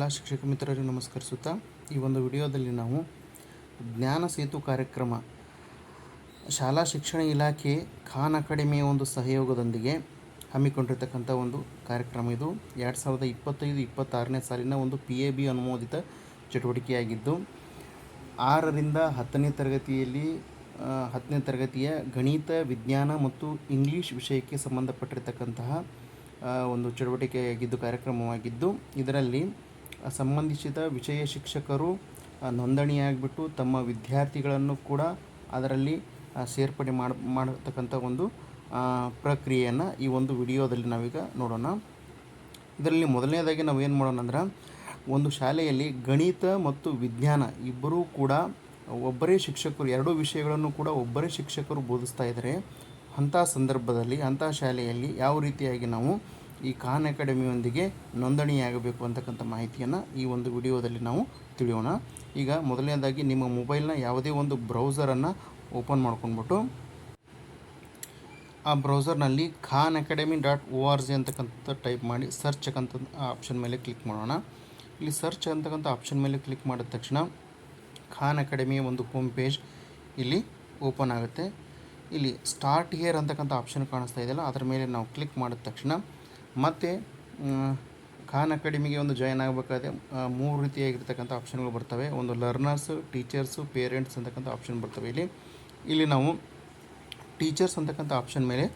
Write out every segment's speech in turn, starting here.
ಎಲ್ಲ ಶಿಕ್ಷಕ ಮಿತ್ರರಿಗೆ ನಮಸ್ಕರಿಸುತ್ತಾ, ಈ ಒಂದು ವಿಡಿಯೋದಲ್ಲಿ ನಾವು ಜ್ಞಾನ ಸೇತು ಕಾರ್ಯಕ್ರಮ, ಶಾಲಾ ಶಿಕ್ಷಣ ಇಲಾಖೆ ಖಾನ್ ಅಕಾಡೆಮಿಯ ಒಂದು ಸಹಯೋಗದೊಂದಿಗೆ ಹಮ್ಮಿಕೊಂಡಿರ್ತಕ್ಕಂಥ ಒಂದು ಕಾರ್ಯಕ್ರಮ ಇದು. ಎರಡು ಸಾವಿರದ ಇಪ್ಪತ್ತೈದು, ಇಪ್ಪತ್ತಾರನೇ ಸಾಲಿನ ಒಂದು ಪಿ ಎ ಬಿ ಅನುಮೋದಿತ ಚಟುವಟಿಕೆಯಾಗಿದ್ದು, ಆರರಿಂದ ಹತ್ತನೇ ತರಗತಿಯಲ್ಲಿ ಹತ್ತನೇ ತರಗತಿಯ ಗಣಿತ, ವಿಜ್ಞಾನ ಮತ್ತು ಇಂಗ್ಲೀಷ್ ವಿಷಯಕ್ಕೆ ಸಂಬಂಧಪಟ್ಟಿರ್ತಕ್ಕಂತಹ ಒಂದು ಚಟುವಟಿಕೆಯಾಗಿದ್ದು ಕಾರ್ಯಕ್ರಮವಾಗಿದ್ದು, ಇದರಲ್ಲಿ ಸಂಬಂಧಿಸಿದ ವಿಷಯ ಶಿಕ್ಷಕರು ನೋಂದಣಿಯಾಗಿಬಿಟ್ಟು ತಮ್ಮ ವಿದ್ಯಾರ್ಥಿಗಳನ್ನು ಕೂಡ ಅದರಲ್ಲಿ ಸೇರ್ಪಡೆ ಮಾಡಿ, ಮಾಡತಕ್ಕಂಥ ಒಂದು ಪ್ರಕ್ರಿಯೆಯನ್ನು ಈ ಒಂದು ವಿಡಿಯೋದಲ್ಲಿ ನಾವೀಗ ನೋಡೋಣ. ಇದರಲ್ಲಿ ಮೊದಲನೇದಾಗಿ ನಾವು ಏನು ಮಾಡೋಣ ಅಂದ್ರೆ, ಒಂದು ಶಾಲೆಯಲ್ಲಿ ಗಣಿತ ಮತ್ತು ವಿಜ್ಞಾನ ಇಬ್ಬರೂ ಕೂಡ ಒಬ್ಬರೇ ಶಿಕ್ಷಕರು, ಎರಡೂ ವಿಷಯಗಳನ್ನು ಕೂಡ ಒಬ್ಬರೇ ಶಿಕ್ಷಕರು ಬೋಧಿಸ್ತಾ ಇದ್ದಾರೆ ಅಂಥ ಸಂದರ್ಭದಲ್ಲಿ, ಅಂಥ ಶಾಲೆಯಲ್ಲಿ ಯಾವ ರೀತಿಯಾಗಿ ನಾವು ಈ ಖಾನ್ ಅಕಾಡೆಮಿಯೊಂದಿಗೆ ನೋಂದಣಿಯಾಗಬೇಕು ಅಂತಕ್ಕಂಥ ಮಾಹಿತಿಯನ್ನು ಈ ಒಂದು ವಿಡಿಯೋದಲ್ಲಿ ನಾವು ತಿಳಿಯೋಣ. ಈಗ ಮೊದಲನೇದಾಗಿ ನಿಮ್ಮ ಮೊಬೈಲ್ನ ಯಾವುದೇ ಒಂದು ಬ್ರೌಸರನ್ನು ಓಪನ್ ಮಾಡ್ಕೊಂಡ್ಬಿಟ್ಟು ಆ ಬ್ರೌಸರ್ನಲ್ಲಿ Khan Academy dot O R G ಅಂತಕ್ಕಂಥ ಟೈಪ್ ಮಾಡಿ ಸರ್ಚ್ ಅಂತ ಆಪ್ಷನ್ ಮೇಲೆ ಕ್ಲಿಕ್ ಮಾಡೋಣ. ಇಲ್ಲಿ ಸರ್ಚ್ ಅಂತಕ್ಕಂಥ ಆಪ್ಷನ್ ಮೇಲೆ ಕ್ಲಿಕ್ ಮಾಡಿದ ತಕ್ಷಣ ಖಾನ್ ಅಕಾಡೆಮಿಯ ಒಂದು ಹೋಮ್ ಪೇಜ್ ಇಲ್ಲಿ ಓಪನ್ ಆಗುತ್ತೆ. ಇಲ್ಲಿ ಸ್ಟಾರ್ಟ್ ಹಿಯರ್ ಅಂತಕ್ಕಂಥ ಆಪ್ಷನ್ ಕಾಣಿಸ್ತಾ ಇದೆಯಲ್ಲ, ಅದರ ಮೇಲೆ ನಾವು ಕ್ಲಿಕ್ ಮಾಡಿದ ತಕ್ಷಣ ಮತ್ತೆ ಖಾನ್ ಅಕಾಡೆಮಿಗೆ ಒಂದು ಜಾಯ್ನ್ ಆಗಬೇಕಾದ್ರೆ ಮೂರು ರೀತಿಯಾಗಿರ್ತಕ್ಕಂಥ ಆಪ್ಷನ್ಗಳು ಬರ್ತವೆ. ಒಂದು ಲರ್ನರ್ಸು ಟೀಚರ್ಸು ಪೇರೆಂಟ್ಸ್ ಅಂತಕ್ಕಂಥ ಆಪ್ಷನ್ ಬರ್ತವೆ ಇಲ್ಲಿ. ಇಲ್ಲಿ ನಾವು ಟೀಚರ್ಸ್ ಅಂತಕ್ಕಂಥ ಆಪ್ಷನ್ ಮೇಲೆ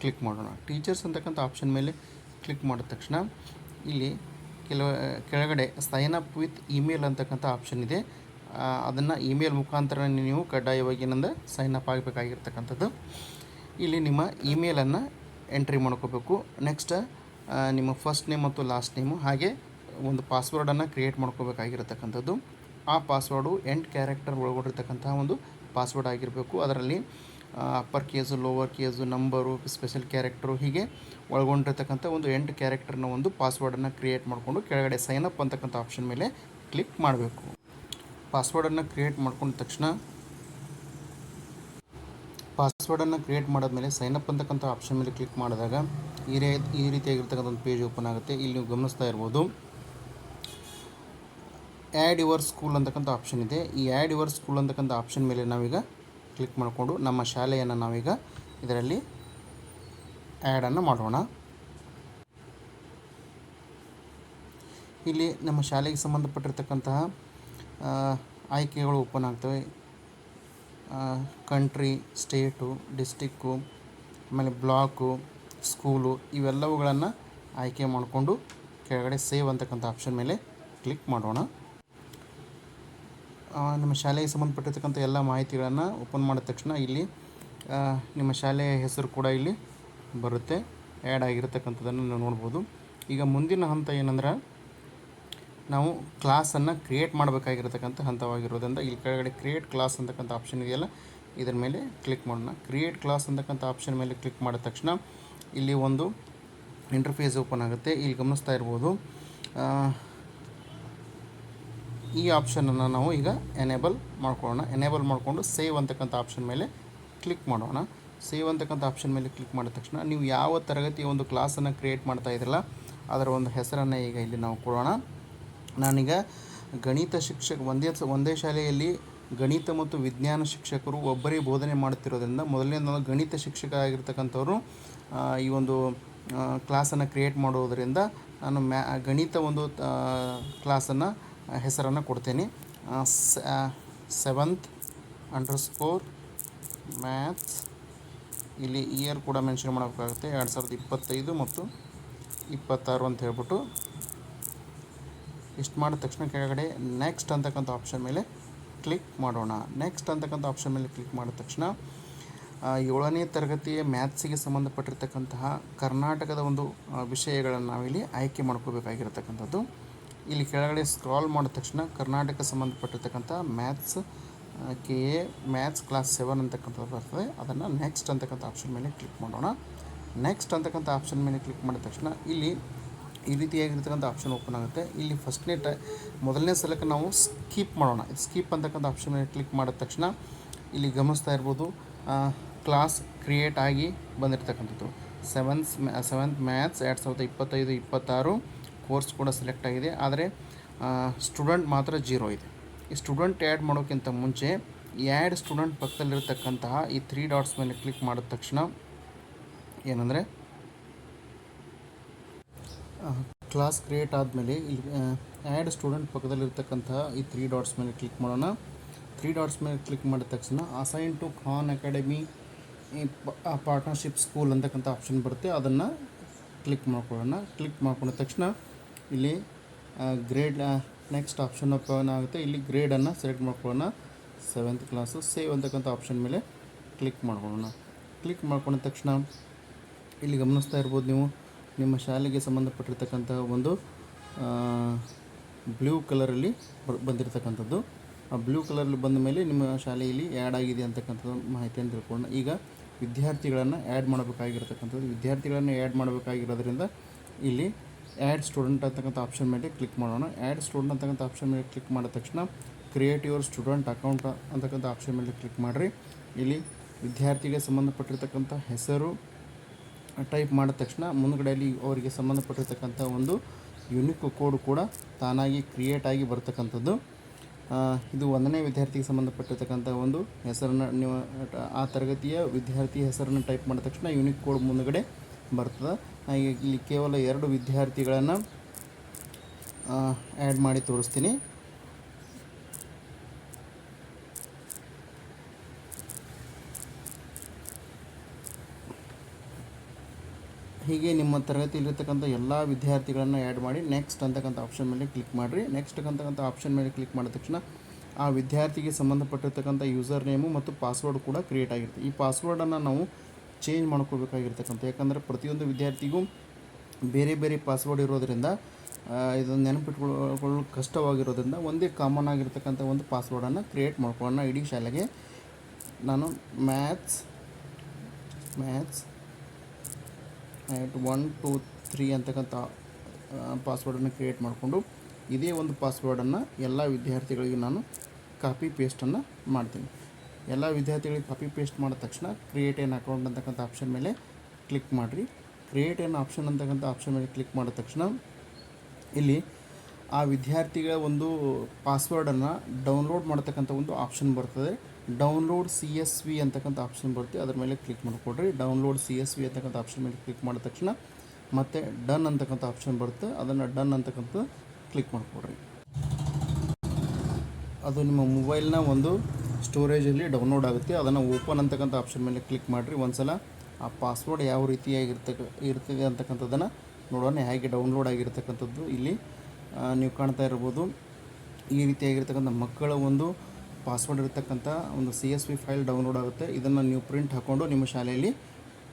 ಕ್ಲಿಕ್ ಮಾಡೋಣ. ಟೀಚರ್ಸ್ ಅಂತಕ್ಕಂಥ ಆಪ್ಷನ್ ಮೇಲೆ ಕ್ಲಿಕ್ ಮಾಡಿದ ತಕ್ಷಣ, ಇಲ್ಲಿ ಕೆಲವು, ಕೆಳಗಡೆ ಸೈನ್ ಅಪ್ ವಿತ್ ಇಮೇಲ್ ಅಂತಕ್ಕಂಥ ಆಪ್ಷನ್ ಇದೆ. ಅದನ್ನು ಇಮೇಲ್ ಮುಖಾಂತರ ನೀವು ಕಡ್ಡಾಯವಾಗಿ ಏನಂದ್ರೆ ಸೈನ್ ಅಪ್ ಆಗಬೇಕಾಗಿರ್ತಕ್ಕಂಥದ್ದು. ಇಲ್ಲಿ ನಿಮ್ಮ ಇಮೇಲನ್ನು ಎಂಟ್ರಿ ಮಾಡ್ಕೋಬೇಕು. ನೆಕ್ಸ್ಟ್ ನಿಮ್ಮ ಫಸ್ಟ್ ನೇಮ್ ಮತ್ತು ಲಾಸ್ಟ್ ನೇಮು ಹಾಗೆ ಒಂದು ಪಾಸ್ವರ್ಡನ್ನು ಕ್ರಿಯೇಟ್ ಮಾಡ್ಕೋಬೇಕಾಗಿರತಕ್ಕಂಥದ್ದು. ಆ ಪಾಸ್ವರ್ಡು ಎಂಟು ಕ್ಯಾರೆಕ್ಟರ್ ಒಳಗೊಂಡಿರ್ತಕ್ಕಂತಹ ಒಂದು ಪಾಸ್ವರ್ಡ್ ಆಗಿರಬೇಕು. ಅದರಲ್ಲಿ upper case lower case number special character ಹೀಗೆ ಒಳಗೊಂಡಿರ್ತಕ್ಕಂಥ ಒಂದು ಎಂಟು ಕ್ಯಾರೆಕ್ಟರ್ನ ಒಂದು ಪಾಸ್ವರ್ಡನ್ನು ಕ್ರಿಯೇಟ್ ಮಾಡಿಕೊಂಡು ಕೆಳಗಡೆ ಸೈನ್ ಅಪ್ ಅಂತಕ್ಕಂಥ ಆಪ್ಷನ್ ಮೇಲೆ ಕ್ಲಿಕ್ ಮಾಡಬೇಕು. ಪಾಸ್ವರ್ಡನ್ನು ಕ್ರಿಯೇಟ್ ಮಾಡ್ಕೊಂಡ ತಕ್ಷಣ ಪಾಸ್ವರ್ಡನ್ನು ಕ್ರಿಯೇಟ್ ಮಾಡಾದ್ಮೇಲೆ ಸೈನ್ ಅಪ್ ಅಂತಕ್ಕಂಥ ಆಪ್ಷನ್ ಮೇಲೆ ಕ್ಲಿಕ್ ಮಾಡಿದಾಗ ಈ ರೇ ಈ ರೀತಿಯಾಗಿರ್ತಕ್ಕಂಥ ಒಂದು ಪೇಜ್ ಓಪನ್ ಆಗುತ್ತೆ. ಇಲ್ಲಿ ನೀವು ಗಮನಿಸ್ತಾ ಇರ್ಬೋದು. ಆ್ಯಡ್ ಯುವರ್ ಸ್ಕೂಲ್ ಅಂತಕ್ಕಂಥ ಆಪ್ಷನ್ ಇದೆ. ಈ ಆ್ಯಡ್ ಯುವರ್ ಸ್ಕೂಲ್ ಅಂತಕ್ಕಂಥ ಆಪ್ಷನ್ ಮೇಲೆ ನಾವೀಗ ಕ್ಲಿಕ್ ಮಾಡಿಕೊಂಡು ನಮ್ಮ ಶಾಲೆಯನ್ನು ನಾವೀಗ ಇದರಲ್ಲಿ ಆ್ಯಡನ್ನು ಮಾಡೋಣ. ಇಲ್ಲಿ ನಮ್ಮ ಶಾಲೆಗೆ ಸಂಬಂಧಪಟ್ಟಿರ್ತಕ್ಕಂತಹ ಆಯ್ಕೆಗಳು ಓಪನ್ ಆಗ್ತವೆ. ಕಂಟ್ರಿ ಸ್ಟೇಟು ಡಿಸ್ಟಿಕ್ಕು ಆಮೇಲೆ ಬ್ಲಾಕು ಸ್ಕೂಲು ಇವೆಲ್ಲವುಗಳನ್ನು ಆಯ್ಕೆ ಮಾಡಿಕೊಂಡು ಕೆಳಗಡೆ ಸೇವ್ ಅಂತಕ್ಕಂಥ ಆಪ್ಷನ್ ಮೇಲೆ ಕ್ಲಿಕ್ ಮಾಡೋಣ. ನಿಮ್ಮ ಶಾಲೆಗೆ ಸಂಬಂಧಪಟ್ಟಿರ್ತಕ್ಕಂಥ ಎಲ್ಲ ಮಾಹಿತಿಗಳನ್ನು ಓಪನ್ ಮಾಡಿದ ತಕ್ಷಣ ಇಲ್ಲಿ ನಿಮ್ಮ ಶಾಲೆಯ ಹೆಸರು ಕೂಡ ಇಲ್ಲಿ ಬರುತ್ತೆ. ಆ್ಯಡ್ ಆಗಿರತಕ್ಕಂಥದ್ದನ್ನು ನೀವು ನೋಡ್ಬೋದು. ಈಗ ಮುಂದಿನ ಹಂತ ಏನಂದ್ರೆ ನಾವು ಕ್ಲಾಸನ್ನು ಕ್ರಿಯೇಟ್ ಮಾಡಬೇಕಾಗಿರತಕ್ಕಂಥ ಹಂತವಾಗಿರೋದ್ರಿಂದ ಇಲ್ಲಿ ಕೆಳಗಡೆ ಕ್ರಿಯೇಟ್ ಕ್ಲಾಸ್ ಅಂತಕ್ಕಂಥ ಆಪ್ಷನ್ ಇದೆಯಲ್ಲ, ಇದರ ಮೇಲೆ ಕ್ಲಿಕ್ ಮಾಡೋಣ. ಕ್ರಿಯೇಟ್ ಕ್ಲಾಸ್ ಅಂತಕ್ಕಂಥ ಆಪ್ಷನ್ ಮೇಲೆ ಕ್ಲಿಕ್ ಮಾಡಿದ ತಕ್ಷಣ ಇಲ್ಲಿ ಒಂದು ಇಂಟರ್ಫೇಸ್ ಓಪನ್ ಆಗುತ್ತೆ. ಇಲ್ಲಿ ಗಮನಿಸ್ತಾ ಇರ್ಬೋದು ಈ ಆಪ್ಷನನ್ನು ನಾವು ಈಗ ಎನೇಬಲ್ ಮಾಡ್ಕೊಳ್ಳೋಣ. ಎನೇಬಲ್ ಮಾಡಿಕೊಂಡು ಸೇವ್ ಅಂತಕ್ಕಂಥ ಆಪ್ಷನ್ ಮೇಲೆ ಕ್ಲಿಕ್ ಮಾಡೋಣ. ಸೇವ್ ಅಂತಕ್ಕಂಥ ಆಪ್ಷನ್ ಮೇಲೆ ಕ್ಲಿಕ್ ಮಾಡಿದ ತಕ್ಷಣ ನೀವು ಯಾವ ತರಗತಿಯ ಒಂದು ಕ್ಲಾಸನ್ನು ಕ್ರಿಯೇಟ್ ಮಾಡ್ತಾ ಇದ್ರಲ್ಲ, ಅದರ ಒಂದು ಹೆಸರನ್ನು ಈಗ ಇಲ್ಲಿ ನಾವು ಕೊಡೋಣ. ನಾನೀಗ ಗಣಿತ ಶಿಕ್ಷಕ ಒಂದೇ ಒಂದೇ ಶಾಲೆಯಲ್ಲಿ ಗಣಿತ ಮತ್ತು ವಿಜ್ಞಾನ ಶಿಕ್ಷಕರು ಒಬ್ಬರೇ ಬೋಧನೆ ಮಾಡುತ್ತಿರೋದ್ರಿಂದ ಮೊದಲನೇ ಗಣಿತ ಶಿಕ್ಷಕ ಆಗಿರ್ತಕ್ಕಂಥವ್ರು ಈ ಒಂದು ಕ್ಲಾಸನ್ನು ಕ್ರಿಯೇಟ್ ಮಾಡೋದರಿಂದ ನಾನು ಮ್ಯಾ, ಗಣಿತ ಒಂದು ಕ್ಲಾಸನ್ನು ಹೆಸರನ್ನು ಕೊಡ್ತೇನೆ. ಸೆವೆಂತ್ ಅಂಡರ್ ಸ್ಕೋರ್ ಮ್ಯಾಥ್ಸ್ ಇಲ್ಲಿ ಇಯರ್ ಕೂಡ ಮೆನ್ಷನ್ ಮಾಡಬೇಕಾಗುತ್ತೆ. ಎರಡು ಸಾವಿರದ ಇಪ್ಪತ್ತೈದು ಮತ್ತು ಇಪ್ಪತ್ತಾರು ಅಂತ ಹೇಳ್ಬಿಟ್ಟು. ಇಷ್ಟು ಮಾಡಿದ ತಕ್ಷಣ ಕೆಳಗಡೆ ನೆಕ್ಸ್ಟ್ ಅಂತಕ್ಕಂಥ ಆಪ್ಷನ್ ಮೇಲೆ ಕ್ಲಿಕ್ ಮಾಡೋಣ. ನೆಕ್ಸ್ಟ್ ಅಂತಕ್ಕಂಥ ಆಪ್ಷನ್ ಮೇಲೆ ಕ್ಲಿಕ್ ಮಾಡಿದ ತಕ್ಷಣ ಏಳನೇ ತರಗತಿಯ ಮ್ಯಾಥ್ಸಿಗೆ ಸಂಬಂಧಪಟ್ಟಿರ್ತಕ್ಕಂತಹ ಕರ್ನಾಟಕದ ಒಂದು ವಿಷಯಗಳನ್ನು ನಾವಿಲ್ಲಿ ಆಯ್ಕೆ ಮಾಡ್ಕೋಬೇಕಾಗಿರತಕ್ಕಂಥದ್ದು. ಇಲ್ಲಿ ಕೆಳಗಡೆ ಸ್ಕ್ರಾಲ್ ಮಾಡಿದ ತಕ್ಷಣ Karnataka ಸಂಬಂಧಪಟ್ಟಿರ್ತಕ್ಕಂಥ maths K A maths class seven ಅಂತಕ್ಕಂಥದ್ದು ಬರ್ತದೆ. ಅದನ್ನು ನೆಕ್ಸ್ಟ್ ಅಂತಕ್ಕಂಥ ಆಪ್ಷನ್ ಮೇಲೆ ಕ್ಲಿಕ್ ಮಾಡೋಣ. ನೆಕ್ಸ್ಟ್ ಅಂತಕ್ಕಂಥ ಆಪ್ಷನ್ ಮೇಲೆ ಕ್ಲಿಕ್ ಮಾಡಿದ ತಕ್ಷಣ ಇಲ್ಲಿ ಈ ರೀತಿಯಾಗಿರ್ತಕ್ಕಂಥ ಆಪ್ಷನ್ ಓಪನ್ ಆಗುತ್ತೆ. ಇಲ್ಲಿ ಫಸ್ಟ್ನೇ ಟೈ, ಮೊದಲನೇ ಸಲಕ್ಕೆ ನಾವು ಸ್ಕಿಪ್ ಮಾಡೋಣ. ಸ್ಕಿಪ್ ಅಂತಕ್ಕಂಥ ಆಪ್ಷನ್ ಕ್ಲಿಕ್ ಮಾಡಿದ ತಕ್ಷಣ ಇಲ್ಲಿ ಗಮನಿಸ್ತಾ ಇರ್ಬೋದು ಕ್ಲಾಸ್ ಕ್ರಿಯೇಟ್ ಆಗಿ ಬಂದಿರತಕ್ಕಂಥದ್ದು. ಸೆವೆನ್ಸ್ ಸೆವೆಂತ್ ಮ್ಯಾಥ್ಸ್ ಎರಡು ಸಾವಿರದ ಇಪ್ಪತ್ತೈದು, ಇಪ್ಪತ್ತಾರು ಕೋರ್ಸ್ ಕೂಡ ಸೆಲೆಕ್ಟ್ ಆಗಿದೆ. ಆದರೆ ಸ್ಟೂಡೆಂಟ್ ಮಾತ್ರ ಜೀರೋ ಇದೆ. ಈ ಸ್ಟೂಡೆಂಟ್ ಆ್ಯಡ್ ಮಾಡೋಕ್ಕಿಂತ ಮುಂಚೆ ಆ್ಯಡ್ ಸ್ಟೂಡೆಂಟ್ ಪಕ್ಕದಲ್ಲಿರ್ತಕ್ಕಂತಹ ಈ ತ್ರೀ ಡಾಟ್ಸ್ ಮೇಲೆ ಕ್ಲಿಕ್ ಮಾಡಿದ ತಕ್ಷಣ ಏನಂದರೆ ಕ್ಲಾಸ್ ಕ್ರಿಯೇಟ್ ಆದಮೇಲೆ ಇಲ್ಲಿ ಆ್ಯಡ್ ಸ್ಟೂಡೆಂಟ್ ಪಕ್ಕದಲ್ಲಿರ್ತಕ್ಕಂತಹ ಈ ತ್ರೀ ಡಾಟ್ಸ್ ಮೇಲೆ ಕ್ಲಿಕ್ ಮಾಡೋಣ. ತ್ರೀ ಡಾಟ್ಸ್ ಮೇಲೆ ಕ್ಲಿಕ್ ಮಾಡಿದ ತಕ್ಷಣ assign to Khan Academy partnership school ಅಂತಕ್ಕಂಥ ಆಪ್ಷನ್ ಬರುತ್ತೆ. ಅದನ್ನು ಕ್ಲಿಕ್ ಮಾಡ್ಕೊಳ್ಳೋಣ. ಕ್ಲಿಕ್ ಮಾಡ್ಕೊಂಡ ತಕ್ಷಣ ಇಲ್ಲಿ ಗ್ರೇಡ್ ನೆಕ್ಸ್ಟ್ ಆಪ್ಷನ್ ಓಪನ್ ಆಗುತ್ತೆ. ಇಲ್ಲಿ ಗ್ರೇಡನ್ನು ಸೆಲೆಕ್ಟ್ ಮಾಡ್ಕೊಳ್ಳೋಣ. ಸೆವೆಂತ್ ಕ್ಲಾಸು ಸೇವ್ ಅಂತಕ್ಕಂಥ ಆಪ್ಷನ್ ಮೇಲೆ ಕ್ಲಿಕ್ ಮಾಡ್ಕೊಳ್ಳೋಣ. ಕ್ಲಿಕ್ ಮಾಡ್ಕೊಂಡ ತಕ್ಷಣ ಇಲ್ಲಿ ಗಮನಿಸ್ತಾ ಇರ್ಬೋದು ನೀವು. ನಿಮ್ಮ ಶಾಲೆಗೆ ಸಂಬಂಧಪಟ್ಟಿರ್ತಕ್ಕಂಥ ಒಂದು ಬ್ಲೂ ಕಲರಲ್ಲಿ ಬಂದಿರತಕ್ಕಂಥದ್ದು. ಆ ಬ್ಲೂ ಕಲರಲ್ಲಿ ಬಂದ ಮೇಲೆ ನಿಮ್ಮ ಶಾಲೆಯಲ್ಲಿ ಆ್ಯಡ್ ಆಗಿದೆ ಅಂತಕ್ಕಂಥದ್ದು ಮಾಹಿತಿಯನ್ನು ತಿಳ್ಕೊಂಡು ಈಗ ವಿದ್ಯಾರ್ಥಿಗಳನ್ನು ಆ್ಯಡ್ ಮಾಡಬೇಕಾಗಿರ್ತಕ್ಕಂಥದ್ದು. ವಿದ್ಯಾರ್ಥಿಗಳನ್ನು ಆ್ಯಡ್ ಮಾಡಬೇಕಾಗಿರೋದ್ರಿಂದ ಇಲ್ಲಿ ಆ್ಯಡ್ ಸ್ಟೂಡೆಂಟ್ ಅಂತಕ್ಕಂಥ ಆಪ್ಷನ್ ಮೇಲೆ ಕ್ಲಿಕ್ ಮಾಡೋಣ. ಆ್ಯಡ್ ಸ್ಟೂಡೆಂಟ್ ಅಂತಕ್ಕಂಥ ಆಪ್ಷನ್ ಮೇಲೆ ಕ್ಲಿಕ್ ಮಾಡಿದ ತಕ್ಷಣ ಕ್ರಿಯೇಟ್ ಯುವರ್ ಸ್ಟೂಡೆಂಟ್ ಅಕೌಂಟ್ ಅಂತಕ್ಕಂಥ ಆಪ್ಷನ್ ಮೇಲೆ ಕ್ಲಿಕ್ ಮಾಡಿರಿ. ಇಲ್ಲಿ ವಿದ್ಯಾರ್ಥಿಗೆ ಸಂಬಂಧಪಟ್ಟಿರ್ತಕ್ಕಂಥ ಹೆಸರು ಟೈಪ್ ಮಾಡಿದ ತಕ್ಷಣ ಮುಂದ್ಗಡೆಯಲ್ಲಿ ಅವರಿಗೆ ಸಂಬಂಧಪಟ್ಟಿರ್ತಕ್ಕಂಥ ಒಂದು ಯುನಿಕ್ ಕೋಡ್ ಕೂಡ ತಾನಾಗಿ ಕ್ರಿಯೇಟ್ ಆಗಿ ಬರ್ತಕ್ಕಂಥದ್ದು. ಇದು ಒಂದನೇ ವಿದ್ಯಾರ್ಥಿಗೆ ಸಂಬಂಧಪಟ್ಟಿರ್ತಕ್ಕಂಥ ಒಂದು ಹೆಸರನ್ನು ನೀವು, ಆ ತರಗತಿಯ ವಿದ್ಯಾರ್ಥಿ ಹೆಸರನ್ನು ಟೈಪ್ ಮಾಡಿದ ತಕ್ಷಣ ಯುನಿಕ್ ಕೋಡ್ ಮುಂದುಗಡೆ ಬರ್ತದೆ. ಇಲ್ಲಿ ಕೇವಲ ಎರಡು ವಿದ್ಯಾರ್ಥಿಗಳನ್ನು ಆ್ಯಡ್ ಮಾಡಿ ತೋರಿಸ್ತೀನಿ. ಹೀಗೆ ನಿಮ್ಮ ತರಗತಿಯಲ್ಲಿರ್ತಕ್ಕಂಥ ಎಲ್ಲ ವಿದ್ಯಾರ್ಥಿಗಳನ್ನು ಆ್ಯಡ್ ಮಾಡಿ ನೆಕ್ಸ್ಟ್ ಅಂತಕ್ಕಂಥ ಆಪ್ಷನ್ ಮೇಲೆ ಕ್ಲಿಕ್ ಮಾಡಿರಿ. ನೆಕ್ಸ್ಟ್ ಅಂತಕ್ಕಂಥ ಆಪ್ಷನ್ ಮೇಲೆ ಕ್ಲಿಕ್ ಮಾಡಿದ ತಕ್ಷಣ ಆ ವಿದ್ಯಾರ್ಥಿಗೆ ಸಂಬಂಧಪಟ್ಟಿರ್ತಕ್ಕಂಥ ಯೂಸರ್ ನೇಮು ಮತ್ತು ಪಾಸ್ವರ್ಡ್ ಕೂಡ ಕ್ರಿಯೇಟ್ ಆಗಿರುತ್ತೆ. ಈ ಪಾಸ್ವರ್ಡನ್ನು ನಾವು ಚೇಂಜ್ ಮಾಡ್ಕೋಬೇಕಾಗಿರ್ತಕ್ಕಂಥ, ಯಾಕಂದರೆ ಪ್ರತಿಯೊಂದು ವಿದ್ಯಾರ್ಥಿಗೂ ಬೇರೆ ಬೇರೆ ಪಾಸ್ವರ್ಡ್ ಇರೋದರಿಂದ ಇದನ್ನು ನೆನಪಿಟ್ಕೊಳ್ಳಲು ಕಷ್ಟವಾಗಿರೋದ್ರಿಂದ ಒಂದೇ ಕಾಮನ್ ಆಗಿರ್ತಕ್ಕಂಥ ಒಂದು ಪಾಸ್ವರ್ಡನ್ನು ಕ್ರಿಯೇಟ್ ಮಾಡ್ಕೊಳ್ಳೋಣ. ಇಡೀ ಶಾಲೆಗೆ ನಾನು maths maths at one two three ಅಂತಕ್ಕಂಥ ಪಾಸ್ವರ್ಡನ್ನು ಕ್ರಿಯೇಟ್ ಮಾಡಿಕೊಂಡು ಇದೇ ಒಂದು ಪಾಸ್ವರ್ಡನ್ನು ಎಲ್ಲ ವಿದ್ಯಾರ್ಥಿಗಳಿಗೆ ನಾನು ಕಾಪಿ ಪೇಸ್ಟನ್ನು ಮಾಡ್ತೀನಿ. ಎಲ್ಲ ವಿದ್ಯಾರ್ಥಿಗಳಿಗೆ ಕಾಪಿ ಪೇಸ್ಟ್ ಮಾಡಿದ ತಕ್ಷಣ ಕ್ರಿಯೇಟ್ ಏನು ಅಕೌಂಟ್ ಅಂತಕ್ಕಂಥ ಆಪ್ಷನ್ ಮೇಲೆ ಕ್ಲಿಕ್ ಮಾಡಿರಿ. ಕ್ರಿಯೇಟ್ ಏನು ಆಪ್ಷನ್ ಅಂತಕ್ಕಂಥ ಆಪ್ಷನ್ ಮೇಲೆ ಕ್ಲಿಕ್ ಮಾಡಿದ ತಕ್ಷಣ ಇಲ್ಲಿ ಆ ವಿದ್ಯಾರ್ಥಿಗಳ ಒಂದು ಪಾಸ್ವರ್ಡನ್ನು ಡೌನ್ಲೋಡ್ ಮಾಡ್ತಕ್ಕಂಥ ಒಂದು ಆಪ್ಷನ್ ಬರ್ತದೆ. ಡೌನ್ಲೋಡ್ ಸಿ ಎಸ್ ವಿ ಅಂತಕ್ಕಂಥ ಆಪ್ಷನ್ ಬರುತ್ತೆ. ಅದ್ರ ಮೇಲೆ ಕ್ಲಿಕ್ ಮಾಡಿಕೊಡ್ರಿ. ಡೌನ್ಲೋಡ್ ಸಿ ಎಸ್ ವಿ ಅಂತಕ್ಕಂಥ ಆಪ್ಷನ್ ಮೇಲೆ ಕ್ಲಿಕ್ ಮಾಡಿದ ತಕ್ಷಣ ಮತ್ತು ಡನ್ ಅಂತಕ್ಕಂಥ ಆಪ್ಷನ್ ಬರುತ್ತೆ. ಅದನ್ನು ಡನ್ ಅಂತಕ್ಕಂಥ ಕ್ಲಿಕ್ ಮಾಡಿಕೊಡ್ರಿ. ಅದು ನಿಮ್ಮ ಮೊಬೈಲ್ನ ಒಂದು ಸ್ಟೋರೇಜಲ್ಲಿ ಡೌನ್ಲೋಡ್ ಆಗುತ್ತೆ. ಅದನ್ನು ಓಪನ್ ಅಂತಕ್ಕಂಥ ಆಪ್ಷನ್ ಮೇಲೆ ಕ್ಲಿಕ್ ಮಾಡಿರಿ. ಒಂದ್ಸಲ ಆ ಪಾಸ್ವರ್ಡ್ ಯಾವ ರೀತಿಯಾಗಿರ್ತಕ್ಕ, ಇರ್ತದೆ ಅಂತಕ್ಕಂಥದ್ದನ್ನು ನೋಡೋಣ. ಹೇಗೆ ಡೌನ್ಲೋಡ್ ಆಗಿರ್ತಕ್ಕಂಥದ್ದು ಇಲ್ಲಿ ನೀವು ಕಾಣ್ತಾ ಇರ್ಬೋದು. ಈ ರೀತಿಯಾಗಿರ್ತಕ್ಕಂಥ ಮಕ್ಕಳ ಒಂದು ಪಾಸ್ವರ್ಡ್ ಇರತಕ್ಕಂಥ ಒಂದು C S V file download ಆಗುತ್ತೆ. ಇದನ್ನು ನೀವು ಪ್ರಿಂಟ್ ಹಾಕ್ಕೊಂಡು ನಿಮ್ಮ ಶಾಲೆಯಲ್ಲಿ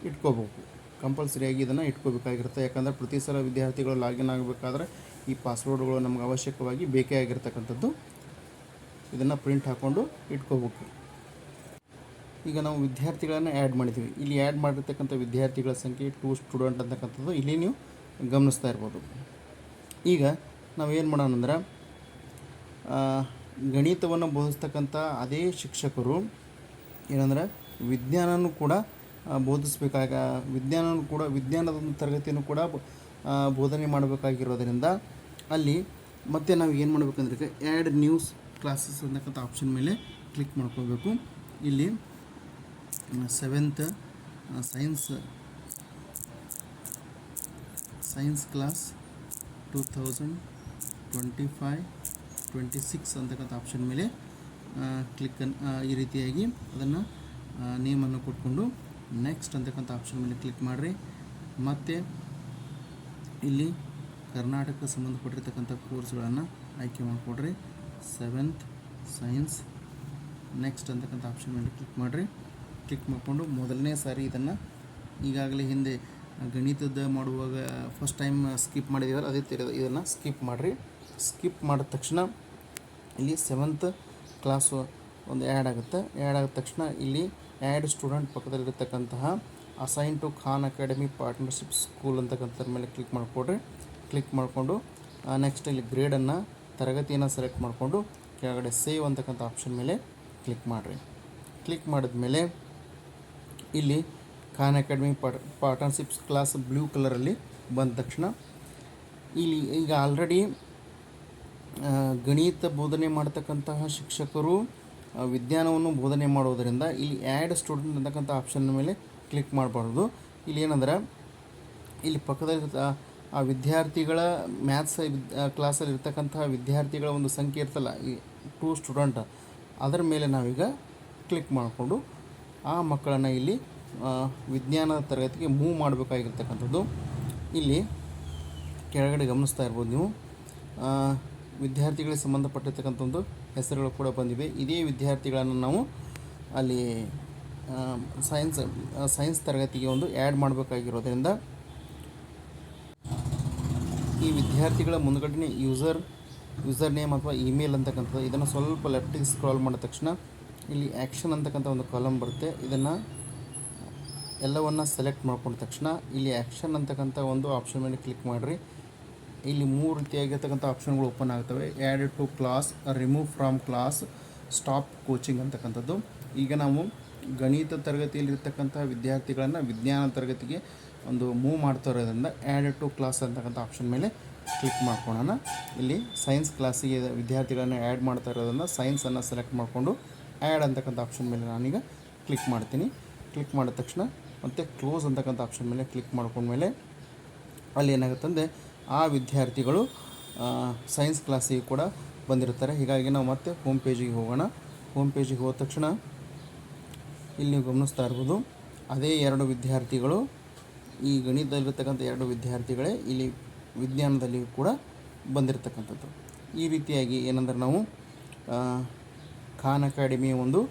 ಇಟ್ಕೋಬೇಕು. ಕಂಪಲ್ಸರಿಯಾಗಿ ಇದನ್ನು ಇಟ್ಕೋಬೇಕಾಗಿರುತ್ತೆ. ಯಾಕಂದರೆ ಪ್ರತಿ ಸಲ ವಿದ್ಯಾರ್ಥಿಗಳು ಲಾಗಿನ್ ಆಗಬೇಕಾದ್ರೆ ಈ ಪಾಸ್ವರ್ಡ್ಗಳು ನಮ್ಗೆ ಅವಶ್ಯಕವಾಗಿ ಬೇಕೇ ಆಗಿರ್ತಕ್ಕಂಥದ್ದು. ಇದನ್ನು ಪ್ರಿಂಟ್ ಹಾಕ್ಕೊಂಡು ಇಟ್ಕೋಬೇಕು. ಈಗ ನಾವು ವಿದ್ಯಾರ್ಥಿಗಳನ್ನು ಆ್ಯಡ್ ಮಾಡಿದ್ದೀವಿ. ಇಲ್ಲಿ ಆ್ಯಡ್ ಮಾಡಿರ್ತಕ್ಕಂಥ ವಿದ್ಯಾರ್ಥಿಗಳ ಸಂಖ್ಯೆ ಟೂ ಸ್ಟೂಡೆಂಟ್ ಅಂತಕ್ಕಂಥದ್ದು ಇಲ್ಲಿ ನೀವು ಗಮನಿಸ್ತಾ ಇರ್ಬೋದು. ಈಗ ನಾವು ಏನು ಮಾಡೋಣ ಅಂದ್ರೆ ಗಣಿತವನ್ನು ಬೋಧಿಸ್ತಕ್ಕಂಥ ಅದೇ ಶಿಕ್ಷಕರು ಏನಂದ್ರೆ, ವಿಜ್ಞಾನನೂ ಕೂಡ ಬೋಧಿಸ್ಬೇಕಾಗ, ವಿಜ್ಞಾನನೂ ಕೂಡ, ವಿಜ್ಞಾನದ ಒಂದು ತರಗತಿಯನ್ನು ಕೂಡ ಬೋಧನೆ ಮಾಡಬೇಕಾಗಿರೋದರಿಂದ ಅಲ್ಲಿ ಮತ್ತೆ ನಾವು ಏನು ಮಾಡಬೇಕಂದ್ರೆ ಆ್ಯಡ್ ನ್ಯೂಸ್ ಕ್ಲಾಸಸ್ ಅಂತಕ್ಕಂಥ ಆಪ್ಷನ್ ಮೇಲೆ ಕ್ಲಿಕ್ ಮಾಡ್ಕೋಬೇಕು ಇಲ್ಲಿ seventh science science class two thousand twenty five twenty six ಅಂತಕ್ಕಂಥ ಆಪ್ಷನ್ ಮೇಲೆ ಕ್ಲಿಕ್ಕನ್ನು ಈ ರೀತಿಯಾಗಿ ಅದನ್ನು ನೇಮನ್ನು ಕೊಟ್ಕೊಂಡು ನೆಕ್ಸ್ಟ್ ಅಂತಕ್ಕಂಥ ಆಪ್ಷನ್ ಮೇಲೆ ಕ್ಲಿಕ್ ಮಾಡಿರಿ. ಮತ್ತು ಇಲ್ಲಿ ಕರ್ನಾಟಕ ಸಂಬಂಧಪಟ್ಟಿರ್ತಕ್ಕಂಥ ಕೋರ್ಸ್ಗಳನ್ನು ಆಯ್ಕೆ ಮಾಡಿಕೊಡ್ರಿ. ಸೆವೆಂತ್ ಸೈನ್ಸ್ ನೆಕ್ಸ್ಟ್ ಅಂತಕ್ಕಂಥ ಆಪ್ಷನ್ ಮೇಲೆ ಕ್ಲಿಕ್ ಮಾಡಿರಿ. ಕ್ಲಿಕ್ ಮಾಡಿಕೊಂಡು ಮೊದಲನೇ ಸಾರಿ ಇದನ್ನು ಈಗಾಗಲೇ ಹಿಂದೆ ಗಣಿತದ ಮಾಡುವಾಗ ಫಸ್ಟ್ ಟೈಮ್ ಸ್ಕಿಪ್ ಮಾಡಿದ್ದೀವಲ್ಲ ಅದೇ ಥರ ಇದನ್ನು ಸ್ಕಿಪ್ ಮಾಡಿರಿ. ಸ್ಕಿಪ್ ಮಾಡಿದ ತಕ್ಷಣ ಇಲ್ಲಿ ಸೆವೆಂತ್ ಕ್ಲಾಸು ಒಂದು ಆ್ಯಡ್ ಆಗುತ್ತೆ. ಆ್ಯಡ್ ಆದ ತಕ್ಷಣ ಇಲ್ಲಿ add student ಪಕ್ಕದಲ್ಲಿರ್ತಕ್ಕಂತಹ assign to Khan Academy partnership school ಅಂತಕ್ಕಂಥದ್ರ ಮೇಲೆ ಕ್ಲಿಕ್ ಮಾಡಿಕೊಡ್ರಿ. ಕ್ಲಿಕ್ ಮಾಡಿಕೊಂಡು ನೆಕ್ಸ್ಟ್ ಇಲ್ಲಿ ಗ್ರೇಡನ್ನು ತರಗತಿಯನ್ನು ಸೆಲೆಕ್ಟ್ ಮಾಡಿಕೊಂಡು, ಕೆಳಗಡೆ ಸೇವ್ ಅಂತಕ್ಕಂಥ ಆಪ್ಷನ್ ಮೇಲೆ ಕ್ಲಿಕ್ ಮಾಡಿರಿ. ಕ್ಲಿಕ್ ಮಾಡಿದ್ಮೇಲೆ ಇಲ್ಲಿ Khan Academy part partnerships class blue ಕಲರಲ್ಲಿ ಬಂದ ತಕ್ಷಣ, ಇಲ್ಲಿ ಈಗ ಆಲ್ರೆಡಿ ಗಣಿತ ಬೋಧನೆ ಮಾಡ್ತಕ್ಕಂತಹ ಶಿಕ್ಷಕರು ವಿಜ್ಞಾನವನ್ನು ಬೋಧನೆ ಮಾಡೋದರಿಂದ ಇಲ್ಲಿ ಆ್ಯಡ್ ಸ್ಟೂಡೆಂಟ್ ಅಂತಕ್ಕಂಥ ಆಪ್ಷನ್ ಮೇಲೆ ಕ್ಲಿಕ್ ಮಾಡಬಾರ್ದು. ಇಲ್ಲಿ ಏನಂದ್ರೆ, ಇಲ್ಲಿ ಪಕ್ಕದಲ್ಲಿ, ಆ ವಿದ್ಯಾರ್ಥಿಗಳ ಮ್ಯಾಥ್ಸ್ ಕ್ಲಾಸಲ್ಲಿ ಇರ್ತಕ್ಕಂತಹ ವಿದ್ಯಾರ್ಥಿಗಳ ಒಂದು ಸಂಖ್ಯೆ ಇರ್ತಲ್ಲ, ಈ ಟೂ ಸ್ಟೂಡೆಂಟ್ ಅದರ ಮೇಲೆ ನಾವೀಗ ಕ್ಲಿಕ್ ಮಾಡಿಕೊಂಡು ಆ ಮಕ್ಕಳನ್ನು ಇಲ್ಲಿ ವಿಜ್ಞಾನದ ತರಗತಿಗೆ ಮೂವ್ ಮಾಡಬೇಕಾಗಿರ್ತಕ್ಕಂಥದ್ದು. ಇಲ್ಲಿ ಕೆಳಗಡೆ ಗಮನಿಸ್ತಾ ಇರ್ಬೋದು ನೀವು. ವಿದ್ಯಾರ್ಥಿಗಳಿಗೆ ಸಂಬಂಧಪಟ್ಟಿರ್ತಕ್ಕಂಥ ಒಂದು ಹೆಸರುಗಳು ಕೂಡ ಬಂದಿವೆ. ಇದೇ ವಿದ್ಯಾರ್ಥಿಗಳನ್ನು ನಾವು ಅಲ್ಲಿ ಸೈನ್ಸ್ ಸೈನ್ಸ್ ತರಗತಿಗೆ ಒಂದು ಆ್ಯಡ್ ಮಾಡಬೇಕಾಗಿರೋದ್ರಿಂದ ಈ ವಿದ್ಯಾರ್ಥಿಗಳ ಮುಂದಗಡೆ ಯೂಸರ್ ಯೂಸರ್ ನೇಮ್ ಅಥವಾ ಇಮೇಲ್ ಅಂತಕ್ಕಂಥದ್ದು, ಇದನ್ನು ಸ್ವಲ್ಪ ಲೆಫ್ಟಿಗೆ ಸ್ಕ್ರಾಲ್ ಮಾಡಿದ ತಕ್ಷಣ ಇಲ್ಲಿ ಆ್ಯಕ್ಷನ್ ಅಂತಕ್ಕಂಥ ಒಂದು ಕಾಲಮ್ ಬರುತ್ತೆ. ಇದನ್ನು ಎಲ್ಲವನ್ನು ಸೆಲೆಕ್ಟ್ ಮಾಡ್ಕೊಂಡ ತಕ್ಷಣ ಇಲ್ಲಿ ಆ್ಯಕ್ಷನ್ ಅಂತಕ್ಕಂಥ ಒಂದು ಆಪ್ಷನ್ ಮೇಲೆ ಕ್ಲಿಕ್ ಮಾಡಿರಿ. ಇಲ್ಲಿ ಮೂರು ರೀತಿಯಾಗಿರ್ತಕ್ಕಂಥ ಆಪ್ಷನ್ಗಳು ಓಪನ್ ಆಗ್ತವೆ. Add to class remove from class stop coaching ಅಂತಕ್ಕಂಥದ್ದು. ಈಗ ನಾವು ಗಣಿತ ತರಗತಿಯಲ್ಲಿರ್ತಕ್ಕಂಥ ವಿದ್ಯಾರ್ಥಿಗಳನ್ನು ವಿಜ್ಞಾನ ತರಗತಿಗೆ ಒಂದು ಮೂವ್ ಮಾಡ್ತಾ ಇರೋದ್ರಿಂದ ಆ್ಯಡ್ ಟು ಕ್ಲಾಸ್ ಅಂತಕ್ಕಂಥ ಆಪ್ಷನ್ ಮೇಲೆ ಕ್ಲಿಕ್ ಮಾಡ್ಕೊಳ್ಳೋಣ ಇಲ್ಲಿ ಸೈನ್ಸ್ ಕ್ಲಾಸಿಗೆ ವಿದ್ಯಾರ್ಥಿಗಳನ್ನು ಆ್ಯಡ್ ಮಾಡ್ತಾ ಇರೋದನ್ನು ಸೈನ್ಸನ್ನು ಸೆಲೆಕ್ಟ್ ಮಾಡಿಕೊಂಡು ಆ್ಯಡ್ ಅಂತಕ್ಕಂಥ ಆಪ್ಷನ್ ಮೇಲೆ ನಾನೀಗ ಕ್ಲಿಕ್ ಮಾಡ್ತೀನಿ. ಕ್ಲಿಕ್ ಮಾಡಿದ ತಕ್ಷಣ ಮತ್ತು ಕ್ಲೋಸ್ ಅಂತಕ್ಕಂಥ ಆಪ್ಷನ್ ಮೇಲೆ ಕ್ಲಿಕ್ ಮಾಡ್ಕೊಂಡ್ಮೇಲೆ ಅಲ್ಲಿ ಏನಾಗುತ್ತಂದರೆ ಆ ವಿದ್ಯಾರ್ಥಿಗಳು ಸೈನ್ಸ್ ಕ್ಲಾಸಿಗೆ ಕೂಡ ಬಂದಿರ್ತಾರೆ ಹೀಗಾಗಿ ನಾವು ಮತ್ತೆ ಹೋಮ್ ಪೇಜಿಗೆ ಹೋಗೋಣ. ಹೋಮ್ ಪೇಜಿಗೆ ಹೋದ ತಕ್ಷಣ ಇಲ್ಲಿ ನೀವು ಗಮನಿಸ್ತಾ ಇರ್ಬೋದು, ಅದೇ ಎರಡು ವಿದ್ಯಾರ್ಥಿಗಳು, ಈ ಗಣಿತದಲ್ಲಿರ್ತಕ್ಕಂಥ ಎರಡು ವಿದ್ಯಾರ್ಥಿಗಳೇ ಇಲ್ಲಿ ವಿಜ್ಞಾನದಲ್ಲಿ ಕೂಡ ಬಂದಿರತಕ್ಕಂಥದ್ದು. ಈ ರೀತಿಯಾಗಿ ಏನಂದ್ರೆ ನಾವು ಖಾನ್ ಅಕಾಡೆಮಿಯ ಒಂದು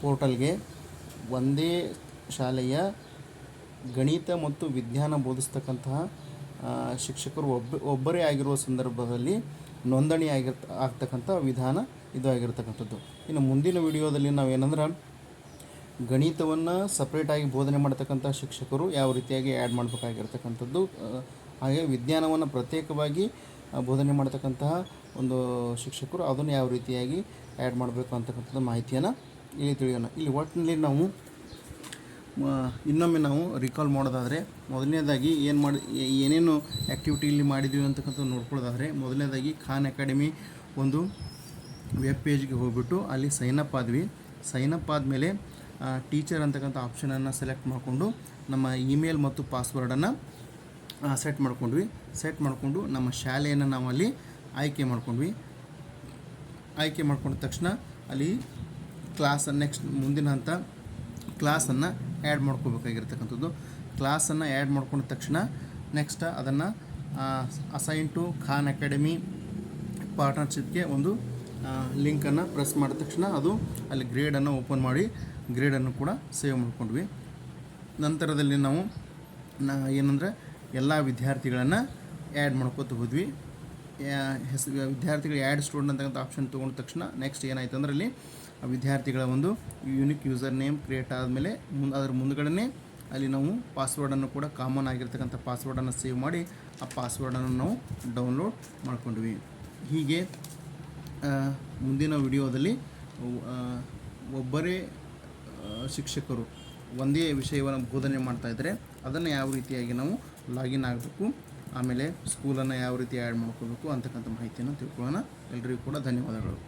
ಪೋರ್ಟಲ್ಗೆ ಒಂದೇ ಶಾಲೆಯ ಗಣಿತ ಮತ್ತು ವಿಜ್ಞಾನ ಬೋಧಿಸ್ತಕ್ಕಂತಹ ಶಿಕ್ಷಕರು ಒಬ್ಬ, ಒಬ್ಬರೇ ಆಗಿರುವ ಸಂದರ್ಭದಲ್ಲಿ ನೋಂದಣಿ ಆಗಿರ್, ಆಗ್ತಕ್ಕಂಥ ವಿಧಾನ ಇದು ಆಗಿರ್ತಕ್ಕಂಥದ್ದು. ಇನ್ನು ಮುಂದಿನ ವಿಡಿಯೋದಲ್ಲಿ ನಾವೇನಂದ್ರೆ, ಗಣಿತವನ್ನು ಸಪ್ರೇಟಾಗಿ ಬೋಧನೆ ಮಾಡ್ತಕ್ಕಂಥ ಶಿಕ್ಷಕರು ಯಾವ ರೀತಿಯಾಗಿ ಆ್ಯಡ್ ಮಾಡಬೇಕಾಗಿರ್ತಕ್ಕಂಥದ್ದು ಹಾಗೆ ವಿಜ್ಞಾನವನ್ನು ಪ್ರತ್ಯೇಕವಾಗಿ ಬೋಧನೆ ಮಾಡ್ತಕ್ಕಂತಹ ಒಂದು ಶಿಕ್ಷಕರು ಅದನ್ನು ಯಾವ ರೀತಿಯಾಗಿ ಆ್ಯಡ್ ಮಾಡಬೇಕು ಅಂತಕ್ಕಂಥದ್ದು ಮಾಹಿತಿಯನ್ನು ಇಲ್ಲಿ ತಿಳಿಯೋಣ. ಇಲ್ಲಿ ಒಟ್ಟಿನಲ್ಲಿ ನಾವು ಇನ್ನೊಮ್ಮೆ ನಾವು ರಿಕಾಲ್ ಮಾಡೋದಾದರೆ, ಮೊದಲನೇದಾಗಿ ಏನು ಮಾಡಿ ಏನೇನು ಆ್ಯಕ್ಟಿವಿಟಿ ಇಲ್ಲಿ ಮಾಡಿದ್ದೀವಿ ಅಂತಕ್ಕಂಥದ್ದು ನೋಡ್ಕೊಳ್ಳೋದಾದರೆ, ಮೊದಲನೇದಾಗಿ ಖಾನ್ ಅಕಾಡೆಮಿ ಒಂದು ವೆಬ್ ಪೇಜ್ಗೆ ಹೋಗ್ಬಿಟ್ಟು ಅಲ್ಲಿ ಸೈನಪ್ ಆದ್ವಿ. ಸೈನಪ್ ಆದಮೇಲೆ ಟೀಚರ್ ಅಂತಕ್ಕಂಥ ಆಪ್ಷನನ್ನು ಸೆಲೆಕ್ಟ್ ಮಾಡಿಕೊಂಡು, ನಮ್ಮ ಇಮೇಲ್ ಮತ್ತು ಪಾಸ್ವರ್ಡನ್ನು ಸೆಟ್ ಮಾಡ್ಕೊಂಡ್ವಿ. ಸೆಟ್ ಮಾಡಿಕೊಂಡು ನಮ್ಮ ಶಾಲೆಯನ್ನು ನಾವು ಅಲ್ಲಿ ಆಯ್ಕೆ ಮಾಡ್ಕೊಂಡ್ವಿ. ಆಯ್ಕೆ ಮಾಡ್ಕೊಂಡ ತಕ್ಷಣ ಅಲ್ಲಿ ಕ್ಲಾಸ್ ನೆಕ್ಸ್ಟ್ ಮುಂದಿನ ಹಂತ ಕ್ಲಾಸನ್ನು ಆ್ಯಡ್ ಮಾಡ್ಕೋಬೇಕಾಗಿರ್ತಕ್ಕಂಥದ್ದು. ಕ್ಲಾಸನ್ನು ಆ್ಯಡ್ ಮಾಡ್ಕೊಂಡ ತಕ್ಷಣ ನೆಕ್ಸ್ಟ್ ಅದನ್ನು ಅಸೈನ್ ಟು ಖಾನ್ ಅಕಾಡೆಮಿ ಪಾರ್ಟ್ನರ್ಶಿಪ್ಗೆ ಒಂದು ಲಿಂಕನ್ನು ಪ್ರೆಸ್ ಮಾಡಿದ ತಕ್ಷಣ ಅದು ಅಲ್ಲಿ ಗ್ರೇಡನ್ನು ಓಪನ್ ಮಾಡಿ ಗ್ರೇಡನ್ನು ಕೂಡ ಸೇವ್ ಮಾಡ್ಕೊಂಡ್ವಿ. ನಂತರದಲ್ಲಿ ನಾವು ಏನಂದರೆ ಎಲ್ಲ ವಿದ್ಯಾರ್ಥಿಗಳನ್ನು ಆ್ಯಡ್ ಮಾಡ್ಕೋತ ಹೋದ್ವಿ. ಹೆಸರು ವಿದ್ಯಾರ್ಥಿಗಳು ಆ್ಯಡ್ ಸ್ಟೂಡೆಂಟ್ ಅಂತಕ್ಕಂಥ ಆಪ್ಷನ್ ತೊಗೊಂಡ ತಕ್ಷಣ ನೆಕ್ಸ್ಟ್ ಏನಾಯ್ತು ಅಂದ್ರೆ ಅಲ್ಲಿ ವಿದ್ಯಾರ್ಥಿಗಳ ಒಂದು ಯುನಿಕ್ ಯೂಸರ್ ನೇಮ್ ಕ್ರಿಯೇಟ್ ಆದಮೇಲೆ ಮುಂದೆ ಅದರ ಮುಂದ್ಗಡೆ ಅಲ್ಲಿ ನಾವು ಪಾಸ್ವರ್ಡನ್ನು ಕೂಡ ಕಾಮನ್ ಆಗಿರ್ತಕ್ಕಂಥ ಪಾಸ್ವರ್ಡನ್ನು ಸೇವ್ ಮಾಡಿ ಆ ಪಾಸ್ವರ್ಡನ್ನು ನಾವು ಡೌನ್ಲೋಡ್ ಮಾಡ್ಕೊಂಡ್ವಿ. ಹೀಗೆ ಮುಂದಿನ ವಿಡಿಯೋದಲ್ಲಿ ಒಬ್ಬರೇ ಶಿಕ್ಷಕರು ಒಂದೇ ವಿಷಯವನ್ನು ಬೋಧನೆ ಮಾಡ್ತಾ ಇದ್ದರೆ ಅದನ್ನು ಯಾವ ರೀತಿಯಾಗಿ ನಾವು ಲಾಗಿನ್ ಆಗಬೇಕು, ಆಮೇಲೆ ಸ್ಕೂಲನ್ನು ಯಾವ ರೀತಿ ಆ್ಯಡ್ ಮಾಡ್ಕೋಬೇಕು ಅಂತಕ್ಕಂಥ ಮಾಹಿತಿಯನ್ನು ತಿಳ್ಕೊಳ್ಳೋಣ. ಎಲ್ಲರಿಗೂ ಕೂಡ ಧನ್ಯವಾದಗಳು.